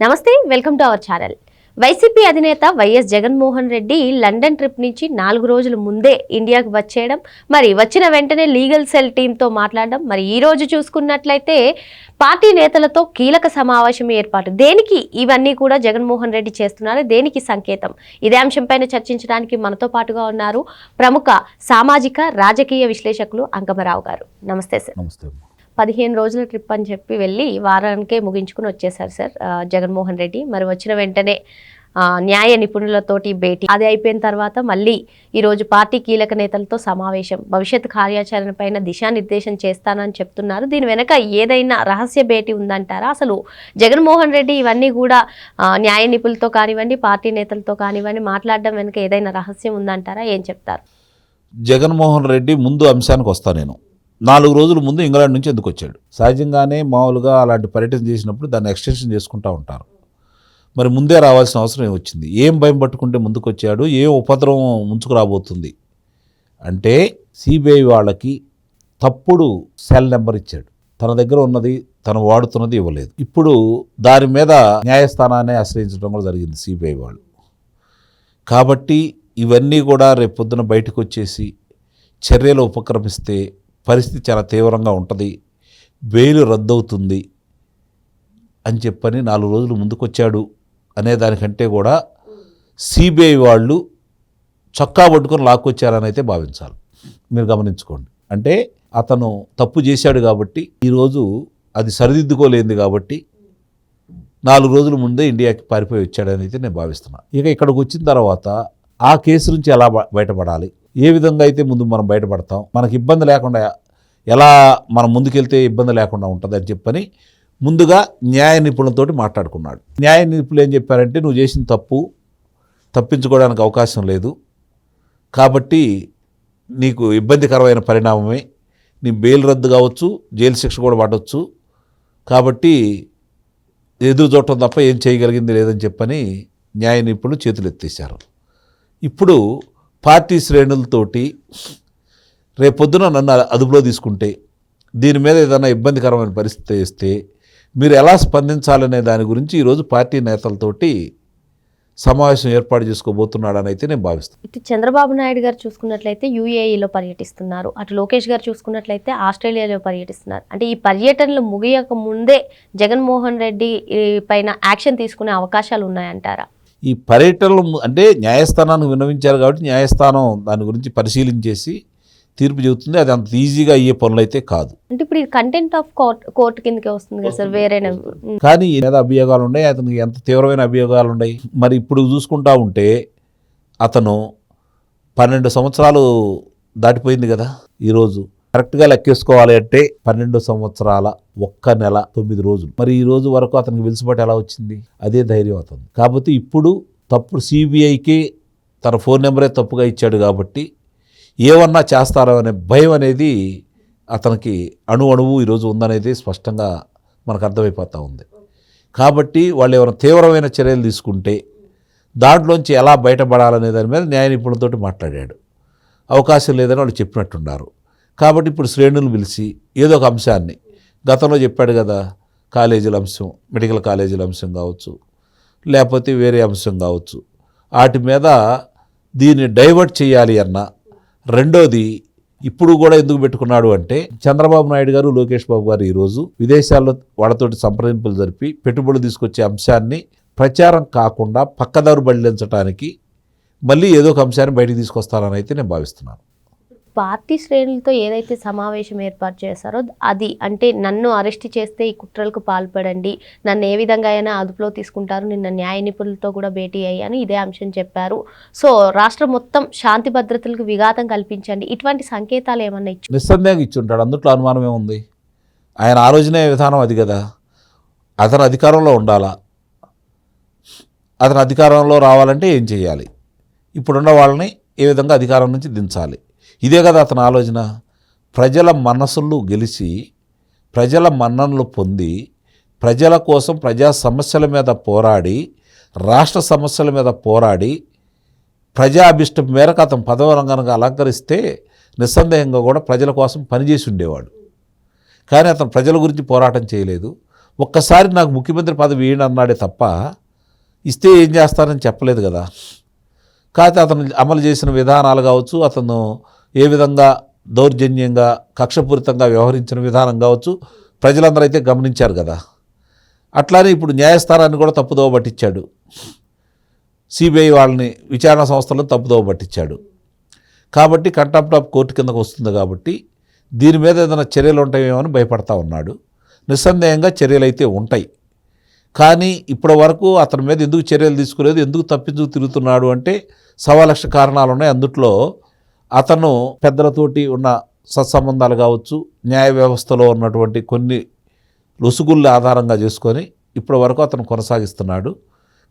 నమస్తే welcome to our channel. YCP అధినేత YS Jaganmohan Reddy London trip నుంచి నాలుగు రోజుల ముందే ఇండియాకు వచ్చేయడం మరి వచ్చిన వెంటనే లీగల్ సెల్ టీంతో మాట్లాడడం మరి ఈ రోజు చూసుకున్నట్లయితే పార్టీ నేతలతో కీలక సమావేశం ఏర్పాటు. దేనికి ఇవన్నీ కూడా జగన్మోహన్ రెడ్డి చేస్తున్నారు దేనికి సంకేతం? ఇదే అంశంపైన చర్చించడానికి మనతో పాటుగా ఉన్నారు ప్రముఖ సామాజిక రాజకీయ విశ్లేషకులు అంకమరావు గారు. నమస్తే సార్. నమస్తే పదిహేను రోజుల ట్రిప్ అని చెప్పి వెళ్ళి వారానికే ముగించుకుని వచ్చేసారు సార్ జగన్మోహన్ రెడ్డి. మరి వచ్చిన వెంటనే న్యాయ నిపుణులతోటి భేటీ. అది అయిపోయిన తర్వాత మళ్ళీ ఈరోజు పార్టీ కీలక నేతలతో సమావేశం. భవిష్యత్ కార్యాచరణ పైన దిశానిర్దేశం చేస్తానని చెప్తున్నారు. దీని వెనక ఏదైనా రహస్య భేటీ ఉందంటారా? అసలు జగన్మోహన్ రెడ్డి ఇవన్నీ కూడా న్యాయ నిపుణులతో కానివ్వండి పార్టీ నేతలతో కానివ్వండి మాట్లాడడం వెనుక ఏదైనా రహస్యం ఉందంటారా? ఏం చెప్తారు? జగన్మోహన్ రెడ్డి ముందు అంశానికి వస్తా నేను. నాలుగు రోజుల ముందు ఇంగ్లాండ్ నుంచి ఎందుకు వచ్చాడు? సహజంగానే మామూలుగా అలాంటి పర్యటన చేసినప్పుడు దాన్ని ఎక్స్టెన్షన్ చేసుకుంటూ ఉంటారు. మరి ముందే రావాల్సిన అవసరం వచ్చింది ఏం భయం పట్టుకుంటే ముందుకు వచ్చాడు ఏం ఉపద్రవం ముంచుకు రాబోతుంది? అంటే సిబిఐ వాళ్ళకి తప్పుడు సెల్ నెంబర్ ఇచ్చాడు. తన దగ్గర ఉన్నది తను వాడుతున్నది ఇవ్వలేదు. ఇప్పుడు దాని మీద న్యాయస్థానాన్ని ఆశ్రయించడం కూడా జరిగింది సిబిఐ వాళ్ళు. కాబట్టి ఇవన్నీ కూడా రేపు పొద్దున బయటకు వచ్చేసి చర్యలు ఉపక్రమిస్తే పరిస్థితి చాలా తీవ్రంగా ఉంటుంది. బెయిల్ రద్దవుతుంది అని చెప్పని నాలుగు రోజులు ముందుకొచ్చాడు అనే దానికంటే కూడా సిబిఐ వాళ్ళు చొక్కా పట్టుకొని లాక్కొచ్చారని అయితే భావించాలి. మీరు గమనించుకోండి. అంటే అతను తప్పు చేశాడు కాబట్టి ఈరోజు అది సరిదిద్దుకోలేంది కాబట్టి నాలుగు రోజుల ముందే ఇండియాకి పారిపోయి వచ్చాడని అయితే నేను భావిస్తున్నాను ఇక ఇక్కడికి వచ్చిన తర్వాత ఆ కేసు నుంచి ఎలా బయటపడాలి? ఏ విధంగా అయితే ముందు మనం బయటపడతాం మనకి ఇబ్బంది లేకుండా ఎలా మనం ముందుకెళ్తే ఇబ్బంది లేకుండా ఉంటుంది అని చెప్పని ముందుగా న్యాయ నిపుణులతోటి మాట్లాడుకున్నాడు. న్యాయ నిపుణులు ఏం చెప్పారంటే నువ్వు చేసిన తప్పు తప్పించుకోవడానికి అవకాశం లేదు. కాబట్టి నీకు ఇబ్బందికరమైన పరిణామమే. నీ బెయిల్ రద్దు కావచ్చు జైలు శిక్ష కూడా పడవచ్చు కాబట్టి ఎదురు చూడటం తప్ప ఏం చేయగలిగింది లేదని చెప్పని న్యాయ నిపుణులు చేతులు ఎత్తేశారు ఇప్పుడు పార్టీ శ్రేణులతోటి రేపొద్దున నన్ను అదుపులో తీసుకుంటే దీని మీద ఏదైనా ఇబ్బందికరమైన పరిస్థితి ఇస్తే మీరు ఎలా స్పందించాలనే దాని గురించి ఈరోజు పార్టీ నేతలతోటి సమావేశం ఏర్పాటు చేసుకోబోతున్నాడని అయితే నేను భావిస్తాను. ఇటు చంద్రబాబు నాయుడు గారు చూసుకున్నట్లయితే యూఏఈలో పర్యటిస్తున్నారు. అటు లోకేష్ గారు చూసుకున్నట్లయితే ఆస్ట్రేలియాలో పర్యటిస్తున్నారు. అంటే ఈ పర్యటనలు ముగియక ముందే జగన్మోహన్ రెడ్డి పైన యాక్షన్ తీసుకునే అవకాశాలు ఉన్నాయంటారా? ఈ పర్యటనలు అంటే న్యాయస్థానానికి విన్నవించారు కాబట్టి న్యాయస్థానం దాని గురించి పరిశీలించేసి తీర్పు చెబుతుంది. అది అంత ఈజీగా అయ్యే పనులు అయితే కాదు. అంటే ఇప్పుడు కంటెంట్ ఆఫ్ కోర్ట్ కోర్టు కిందకే వస్తుంది కదా సార్ వేరే కానీ మీద అభియోగాలు ఉన్నాయి? అతనికి ఎంత తీవ్రమైన అభియోగాలు ఉన్నాయి? మరి ఇప్పుడు చూసుకుంటా ఉంటే అతను పన్నెండు సంవత్సరాలు దాటిపోయింది కదా ఈరోజు. కరెక్ట్గా లెక్కేసుకోవాలి అంటే పన్నెండు సంవత్సరాల ఒక్క నెల తొమ్మిది రోజులు. మరి ఈ రోజు వరకు అతనికి వెలుసుబాటు ఎలా వచ్చింది? అదే ధైర్యం అవుతుంది కాబట్టి ఇప్పుడు తప్పుడు సిబిఐకి తన ఫోన్ నెంబరే తప్పుగా ఇచ్చాడు కాబట్టి ఏమన్నా చేస్తారో అనే భయం అనేది అతనికి అణు అణువు ఈరోజు ఉందనేది స్పష్టంగా మనకు అర్థమైపోతూ ఉంది. కాబట్టి వాళ్ళు ఏమైనా తీవ్రమైన చర్యలు తీసుకుంటే దాంట్లోంచి ఎలా బయటపడాలనే దాని మీద న్యాయ నిపుణులతో మాట్లాడాడు. అవకాశం లేదని వాళ్ళు చెప్పినట్టున్నారు. కాబట్టి ఇప్పుడు శ్రేణులు పిలిచి ఏదో ఒక అంశాన్ని. గతంలో చెప్పాడు కదా కాలేజీల అంశం మెడికల్ కాలేజీల అంశం కావచ్చు లేకపోతే వేరే అంశం కావచ్చు. వాటి మీద దీన్ని డైవర్ట్ చేయాలి అన్న రెండోది ఇప్పుడు కూడా ఎందుకు పెట్టుకున్నాడు అంటే చంద్రబాబు నాయుడు గారు లోకేష్ బాబు గారు ఈరోజు విదేశాల్లో వాళ్ళతోటి సంప్రదింపులు జరిపి పెట్టుబడులు తీసుకొచ్చే అంశాన్ని ప్రచారం కాకుండా పక్కదారు బళ్ళించడానికి మళ్ళీ ఏదో ఒక అంశాన్ని బయటికి తీసుకొస్తానని అయితే నేను భావిస్తున్నాను. పార్టీ శ్రేణులతో ఏదైతే సమావేశం ఏర్పాటు చేశారో అది అంటే నన్ను అరెస్ట్ చేస్తే ఈ కుట్రలకు పాల్పడండి నన్ను ఏ విధంగా అయినా అదుపులో తీసుకుంటారు నిన్న న్యాయ నిపుణులతో కూడా భేటీ అయ్యాను ఇదే అంశం చెప్పారు. సో రాష్ట్రం మొత్తం శాంతి భద్రతలకు విఘాతం కల్పించండి. ఇటువంటి సంకేతాలు ఏమన్నా ఇచ్చు నిస్సందేహం ఇచ్చి ఉంటాడు అందుట్లో అనుమానం ఏముంది? ఆయన ఆలోచనే విధానం అది కదా. అతను అధికారంలో ఉండాలా? అతను అధికారంలో రావాలంటే ఏం చేయాలి ఇప్పుడున్న వాళ్ళని ఏ విధంగా అధికారం నుంచి దించాలి? ఇదే కదా అతని ఆలోచన. ప్రజల మనసులు గెలిచి ప్రజల మన్ననలు పొంది ప్రజల కోసం ప్రజా సమస్యల మీద పోరాడి రాష్ట్ర సమస్యల మీద పోరాడి ప్రజాభిష్టం మేరకు అతను పదవ రంగానికి అలంకరిస్తే నిస్సందేహంగా కూడా ప్రజల కోసం పనిచేసి ఉండేవాడు. కానీ అతను ప్రజల గురించి పోరాటం చేయలేదు. ఒక్కసారి నాకు ముఖ్యమంత్రి పదవి అన్నాడే తప్ప ఇస్తే ఏం చేస్తానని చెప్పలేదు కదా. కాకపోతే అతను అమలు చేసిన విధానాలు కావచ్చు అతను ఏ విధంగా దౌర్జన్యంగా కక్షపూరితంగా వ్యవహరించిన విధానం కావచ్చు ప్రజలందరూ అయితే గమనించారు కదా. అట్లానే ఇప్పుడు న్యాయస్థానాన్ని కూడా తప్పుదోవ పట్టించాడు. సిబిఐ వాళ్ళని విచారణ సంస్థలను తప్పుదోవ పట్టించాడు. కాబట్టి కంటెంప్ట్ ఆఫ్ కోర్టు కిందకు వస్తుంది కాబట్టి దీని మీద ఏదైనా చర్యలు ఉంటాయేమో అని భయపడతా ఉన్నాడు. నిస్సందేహంగా చర్యలు అయితే ఉంటాయి. కానీ ఇప్పటి వరకు అతని మీద ఎందుకు చర్యలు తీసుకోలేదు ఎందుకు తప్పించుకు తిరుగుతున్నాడు అంటే సవా లక్ష కారణాలు ఉన్నాయి. అందుట్లో అతను పెద్దలతోటి ఉన్న సత్సంబంధాలు కావచ్చు న్యాయ వ్యవస్థలో ఉన్నటువంటి కొన్ని లొసుగుల్ని ఆధారంగా చేసుకొని ఇప్పటి వరకు అతను కొనసాగిస్తున్నాడు.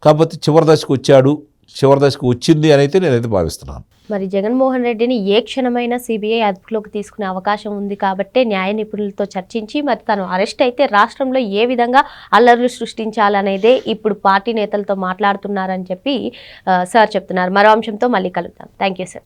కాబట్టి చివరి దశకు వచ్చాడు. చివరి దశకు వచ్చింది అని అయితే నేనైతే భావిస్తున్నాను. మరి జగన్మోహన్ రెడ్డిని ఏ క్షణమైనా సిబిఐ అదుపులోకి తీసుకునే అవకాశం ఉంది కాబట్టే న్యాయ నిపుణులతో చర్చించి మరి తను అరెస్ట్ అయితే రాష్ట్రంలో ఏ విధంగా అల్లర్లు సృష్టించాలనేదే ఇప్పుడు పార్టీ నేతలతో మాట్లాడుతున్నారని చెప్పి సార్ చెప్తున్నారు. మరో అంశంతో మళ్ళీ కలుద్దాం. Thank you sir